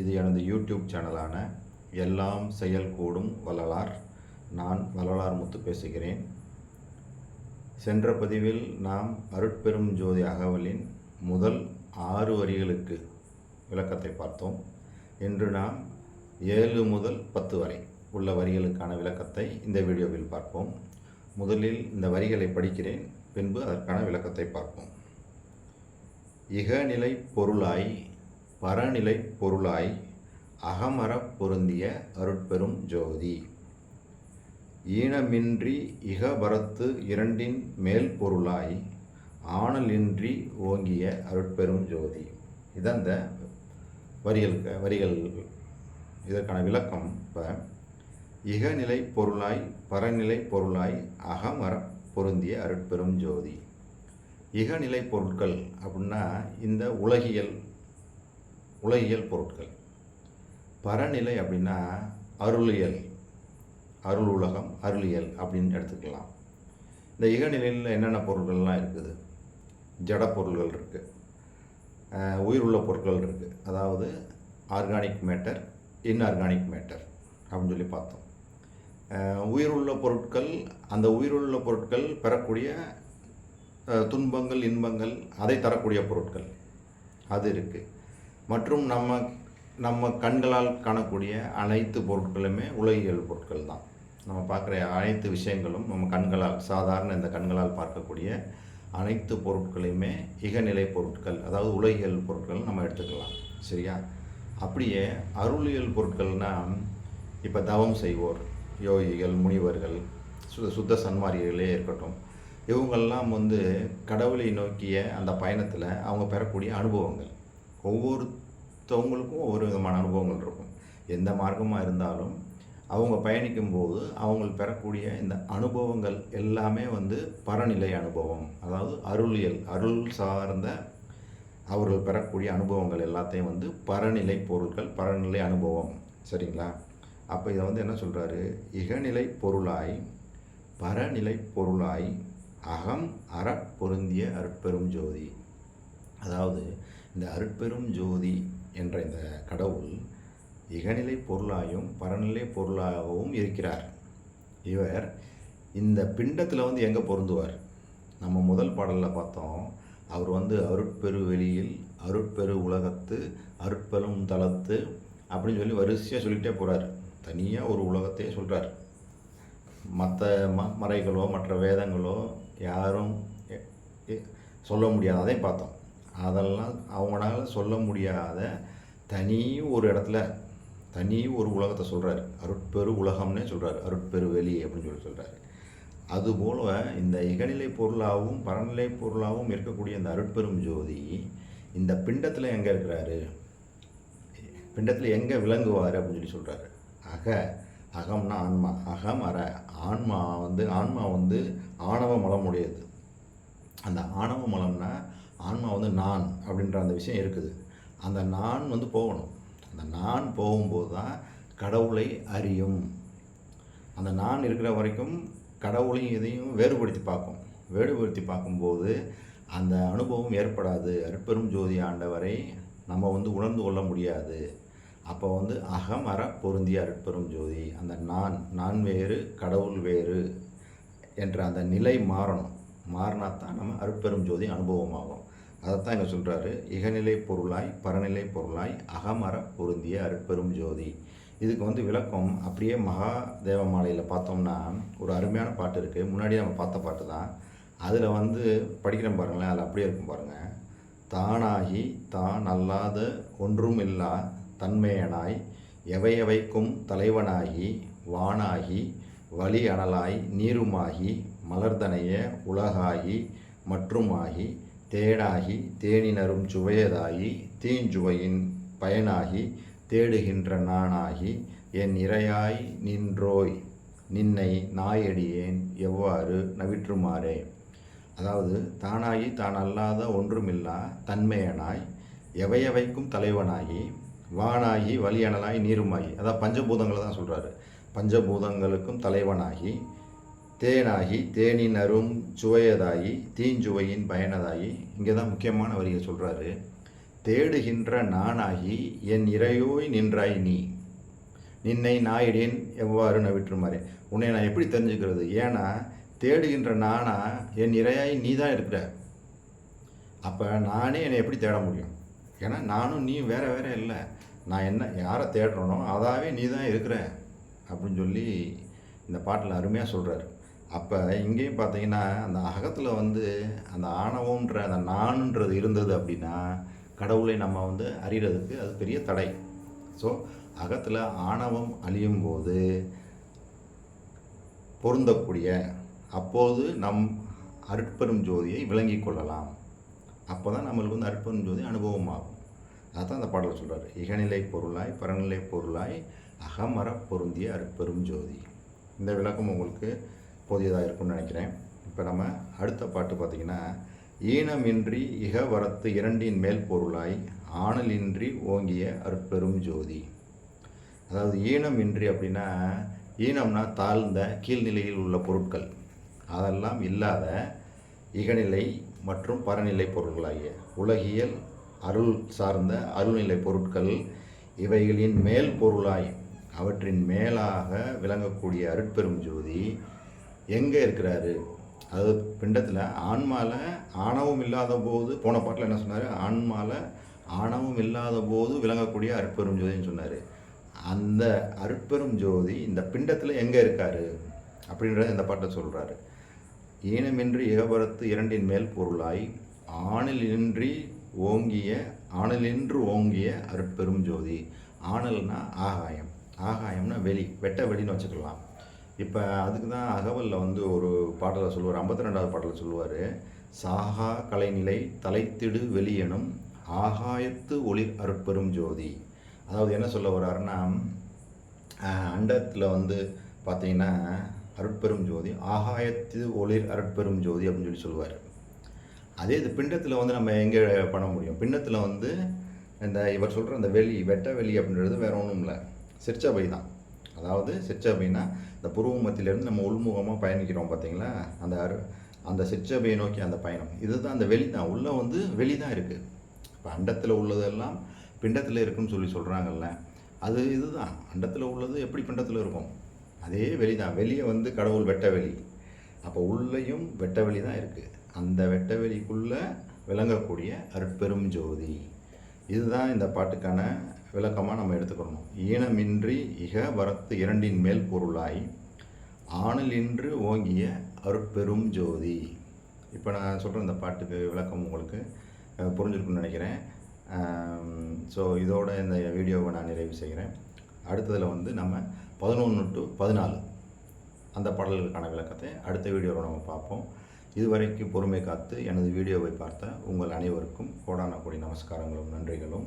இது எனது யூடியூப் சேனலான எல்லாம் செயல் கூடும் வள்ளலார். நான் வள்ளலார் முத்து பேசுகிறேன். சென்ற பதிவில் நாம் அருட்பெரும் ஜோதி அகவலின் முதல் ஆறு வரிகளுக்கு விளக்கத்தை பார்த்தோம். இன்று நாம் ஏழு முதல் பத்து வரை உள்ள வரிகளுக்கான விளக்கத்தை இந்த வீடியோவில் பார்ப்போம். முதலில் இந்த வரிகளை படிக்கிறேன் பின்பு அதற்கான விளக்கத்தை பார்ப்போம். இகநிலை பொருளாய் பரநிலை பொருளாய் அகமரப் பொருந்திய அருட்பெரும் ஜோதி. ஈனமின்றி இகபரத்து இரண்டின் மேல் பொருளாய் ஆணலின்றி ஓங்கிய அருட்பெரும் ஜோதி. இதான் இந்த வரிகள் இதற்கான விளக்கம். இப்போ இகநிலை பொருளாய் பரநிலை பொருளாய் அகமரப் பொருந்திய அருட்பெரும் ஜோதி. இகநிலை பொருட்கள் அப்படின்னா இந்த உலகியல் உலகியல் பொருட்கள். பரநிலை அப்படின்னா அருளியல் அருள் உலகம் அருளியல் அப்படின்னு எடுத்துக்கலாம். இந்த இகநிலையில் என்னென்ன பொருட்கள்லாம் இருக்குது? ஜட பொருள்கள் இருக்குது உயிருள்ள பொருட்கள் இருக்குது அதாவது ஆர்கானிக் மேட்டர் இன்ஆர்கானிக் மேட்டர் அப்படின்னு சொல்லி பார்த்தோம். உயிருள்ள பொருட்கள் அந்த உயிருள்ள பொருட்கள் பெறக்கூடிய துன்பங்கள் இன்பங்கள் அதை தரக்கூடிய பொருட்கள். அது இருக்குது மற்றும் நம்ம நம்ம கண்களால் காணக்கூடிய அனைத்து பொருட்களுமே உலகியல் பொருட்கள் தான் நம்ம பார்க்குற அனைத்து விஷயங்களும் நம்ம கண்களால் சாதாரண இந்த கண்களால் பார்க்கக்கூடிய அனைத்து பொருட்களையுமே இகநிலை பொருட்கள் அதாவது உலகியல் பொருட்கள் நம்ம எடுத்துக்கலாம் சரியா? அப்படியே அருளியல் பொருட்கள்னால் இப்போ தவம் செய்வோர் யோகிகள் முனிவர்கள் சுத்த சுத்த சன்மாரிகளே இருக்கட்டும் இவங்கெல்லாம் வந்து கடவுளை நோக்கிய அந்த பயணத்தில் அவங்க பெறக்கூடிய அனுபவங்கள். ஒவ்வொருத்தவங்களுக்கும் ஒவ்வொரு விதமான அனுபவங்கள் இருக்கும். எந்த மார்க்கமாக இருந்தாலும் அவங்க பயணிக்கும்போது அவங்கள் பெறக்கூடிய இந்த அனுபவங்கள் எல்லாமே வந்து பரநிலை அனுபவம். அதாவது அருளியல் அருள் சார்ந்த அவர்கள் பெறக்கூடிய அனுபவங்கள் எல்லாத்தையும் வந்து பரநிலை பொருட்கள் பரநிலை அனுபவம். சரிங்களா? அப்போ இதை வந்து என்ன சொல்கிறாரு இகநிலை பொருளாய் பரநிலை பொருளாய் அகம் அற பொருந்திய அற்பெரும் ஜோதி. அதாவது இந்த அருட்பெரும் ஜோதி என்ற இந்த கடவுள் இகநிலை பொருளாயும் பரநிலை பொருளாகவும் இருக்கிறார். இவர் இந்த பிண்டத்தில் வந்து எங்கே பொருந்துவார்? நம்ம முதல் பாடலில் பார்த்தோம். அவர் வந்து அருட்பெரு வெளியில் அருட்பெரு உலகத்து அருட்பெரும் தளத்து அப்படின்னு சொல்லி வரிசையாக சொல்லிகிட்டே போகிறார் தனியாக ஒரு உலகத்தையே சொல்கிறார் மற்ற ம மறைகளோ மற்ற வேதங்களோ யாரும் சொல்ல முடியாததையும் பார்த்தோம். அதெல்லாம் அவங்களால சொல்ல முடியாத தனி ஒரு இடத்துல தனி ஒரு உலகத்தை சொல்கிறார் அருட்பெரு உலகம்னே சொல்கிறார் அருட்பெரு வெளி அப்படின்னு சொல்லி சொல்கிறாரு அதுபோல் இந்த இகநிலை பொருளாகவும் பரநிலை பொருளாகவும் இருக்கக்கூடிய இந்த அருட்பெரும் ஜோதி இந்த பிண்டத்தில் எங்கே இருக்கிறாரு? பிண்டத்தில் எங்கே விளங்குவார் அப்படின்னு சொல்லி சொல்கிறாரு அக அகம்னா ஆன்மா. அகம் அற ஆன்மா வந்து ஆன்மா வந்து ஆணவ மலம் உடையது அந்த ஆணவ மலம்னா ஆன்மா வந்து நான் அப்படின்ற அந்த விஷயம் இருக்குது. அந்த நான் வந்து போகணும். அந்த நான் போகும்போது தான் கடவுளை அறியும். அந்த நான் இருக்கிற வரைக்கும் கடவுளையும் இதையும் வேறுபடுத்தி பார்க்கும். வேறுபடுத்தி பார்க்கும்போது அந்த அனுபவம் ஏற்படாது. அற்பெரும் ஜோதி ஆண்டவரை நம்ம வந்து உணர்ந்து கொள்ள முடியாது. அப்போ வந்து அகம் அற பொருந்திய அற்பெரும் ஜோதி. அந்த நான் நான் வேறு கடவுள் வேறு என்ற அந்த நிலை மாறணும். மாறினா தான் நம்ம அற்பெரும் ஜோதி அனுபவமாகும். அதைத்தான் இங்கே சொல்கிறாரு இகநிலை பொருளாய் பரநிலை பொருளாய் அகமர பொருந்திய அருட்பெரும் ஜோதி. இதுக்கு வந்து விளக்கம் அப்படியே மகா தேவமாலையில் பார்த்தோம்னா ஒரு அருமையான பாட்டு இருக்குது முன்னாடி நம்ம பார்த்த பாட்டு தான். அதில் வந்து படிக்கிறோம் பாருங்களேன் அதில் அப்படியே இருக்கும் பாருங்கள் தானாகி தான் அல்லாத ஒன்றும் இல்லா தன்மையனாய் எவையவைக்கும் தலைவனாகி வானாகி வழி அனலாய் நீருமாகி மலர்தனைய உலகாகி மற்றுமாகி தேடாகி தேனினரும் சுவையதாகி தீஞ்சுவையின் பயனாகி தேடுகின்ற நானாகி என் இரையாய் நின்றோய் நின்னை நாயடியேன் எவ்வாறு நவிற்றுமாறே? அதாவது தானாகி தான் அல்லாத ஒன்றுமில்லா தன்மையனாய் எவையவைக்கும் தலைவனாகி வானாகி வலியனலாய் நீருமாகி. அதாவது பஞ்சபூதங்களை தான் சொல்கிறாரு பஞ்சபூதங்களுக்கும் தலைவனாகி தேனாகி தேனின் அரும் சுவையதாகி தீஞ்சுவையின் பயனதாகி. இங்கே தான் முக்கியமான வரியை சொல்கிறாரு தேடுகின்ற நானாகி என் இறையோய் நின்றாய் நீ. நின்னை நாயிடேன் எவ்வாறு நவிற்றுமாறே. உன்னை நான் எப்படி தெரிஞ்சுக்கிறது? ஏன்னா தேடுகின்ற நானா என் இறையாய் நீ தான் இருக்கிற. அப்போ நானே என்னை எப்படி தேட முடியும்? ஏன்னா நானும் நீ வேற வேற இல்லை. நான் என்ன யாரை தேடுறனோ அதாவே நீ தான் இருக்கிற. அப்படின்னு சொல்லி இந்த பாட்டில் அருமையாக சொல்கிறாரு அப்போ இங்கேயும் பார்த்தீங்கன்னா அந்த அகத்தில் வந்து அந்த ஆணவம்ன்ற அந்த நான்ன்றது இருந்தது அப்படின்னா கடவுளை நம்ம வந்து அறிகிறதுக்கு அது பெரிய தடை. ஸோ அகத்தில் ஆணவம் அழியும் போது பொருந்தக்கூடிய அப்போது நம் அருட்பெரும் ஜோதியை விளங்கிக் கொள்ளலாம். அப்போ தான் நம்மளுக்கு வந்து அருட்பெரும் ஜோதி அனுபவமாகும். அதான் அந்த பாடலை சொல்கிறார் இகநிலை பொருளாய் பரநிலை பொருளாய் அகமர பொருந்திய அருட்பெரும் ஜோதி. இந்த விளக்கம் உங்களுக்கு போதியதாக இருக்கும்னு நினைக்கிறேன். இப்போ நம்ம அடுத்த பாட்டு பார்த்திங்கன்னா ஈனமின்றி இகவரத்து இரண்டின் மேல் பொருளாய் ஆணலின்றி ஓங்கிய அருட்பெரும் ஜோதி அதாவது ஈனமின்றி அப்படின்னா ஈனம்னா தாழ்ந்த கீழ்நிலையில் உள்ள பொருட்கள். அதெல்லாம் இல்லாத இகநிலை மற்றும் பரநிலை பொருட்களாகிய உலகியல் அருள் சார்ந்த அருள்நிலை பொருட்கள் இவைகளின் மேல் பொருளாய் அவற்றின் மேலாக விளங்கக்கூடிய அருட்பெரும் ஜோதி எங்கே இருக்கிறாரு? அதாவது பிண்டத்தில் ஆன்மாவில் ஆணவம் இல்லாத போது போன பாட்டில் என்ன சொன்னார்? ஆன்மாவில் ஆணவம் இல்லாத போது விளங்கக்கூடிய அற்பெரும் ஜோதின்னு சொன்னார். அந்த அற்பெரும் ஜோதி இந்த பிண்டத்தில் எங்கே இருக்கார்? அப்படின்றத இந்த பாட்டை சொல்கிறாரு ஈனமின்றி இகபரத்து இரண்டின் மேல் பொருளாய் ஆணிலின்றி ஓங்கிய ஆணலின்று ஓங்கிய அற்பெரும் ஜோதி. ஆணல்னா ஆகாயம். ஆகாயம்னா வெளி வெட்ட வெளின்னு வச்சுக்கலாம். இப்போ அதுக்கு தான் அகவலில் வந்து ஒரு பாடலை சொல்லுவார் ஐம்பத்தி ரெண்டாவது பாடலில் சொல்லுவார். சாகா கலைநிலை தலைத்திடு வெளியனும் ஆகாயத்து ஒளி அருட்பெரும் ஜோதி. அதாவது என்ன சொல்ல வர்றாருன்னா அண்டத்தில் வந்து பார்த்தீங்கன்னா அருட்பெரும் ஜோதி ஆகாயத்து ஒளிர் அருட்பெரும் ஜோதி அப்படின்னு சொல்லி சொல்லுவார். அதே இது பிண்டத்தில் வந்து நம்ம எங்கே பண்ண முடியும்? பிண்டத்தில் வந்து இந்த இவர் சொல்கிற அந்த வெளி வெட்ட வெளி அப்படின்றது வேற ஒன்றும் இல்லை. சிற்சபை தான். அதாவது சிற்சபைனா இந்த புருவ மத்தியிலேருந்து நம்ம உள்முகமாக பயணிக்கிறோம் பார்த்தீங்களா அந்த அரு அந்த சிற்றபையை நோக்கி அந்த பயணம். இதுதான் அந்த வெளி தான் உள்ளே வந்து வெளி தான் இருக்குது இப்போ அண்டத்தில் உள்ளதெல்லாம் பிண்டத்தில் இருக்குன்னு சொல்லி சொல்கிறாங்கல்ல அது இதுதான். அண்டத்தில் உள்ளது எப்படி பிண்டத்தில் இருக்கும்? அதே வெளி தான் வெளியே வந்து கடவுள் வெட்ட வெளி. அப்போ உள்ளேயும் வெட்ட வெளி தான் இருக்குது அந்த வெட்ட வெளிக்குள்ளே விளங்கக்கூடிய அருட்பெரும் ஜோதி. இதுதான் இந்த பாட்டுக்கான விளக்கமாக நம்ம எடுத்துக்கணும். ஈனமின்றி இக வரத்து இரண்டின் மேல் பொருளாய் ஆணலின்று ஓங்கிய அருட்பெரும் ஜோதி. இப்போ நான் சொல்கிற இந்த பாட்டுக்கு விளக்கம் உங்களுக்கு புரிஞ்சிருக்குன்னு நினைக்கிறேன். ஸோ இதோட இந்த வீடியோவை நான் நிறைவு செய்கிறேன். அடுத்ததில் வந்து நம்ம பதினொன்று டு பதினாலு அந்த பாடல்களுக்கான விளக்கத்தை அடுத்த வீடியோவில் நம்ம பார்ப்போம். இதுவரைக்கும் பொறுமை காத்து எனது வீடியோவை பார்த்த உங்கள் அனைவருக்கும் கோடான கோடி நமஸ்காரங்களும் நன்றிகளும்.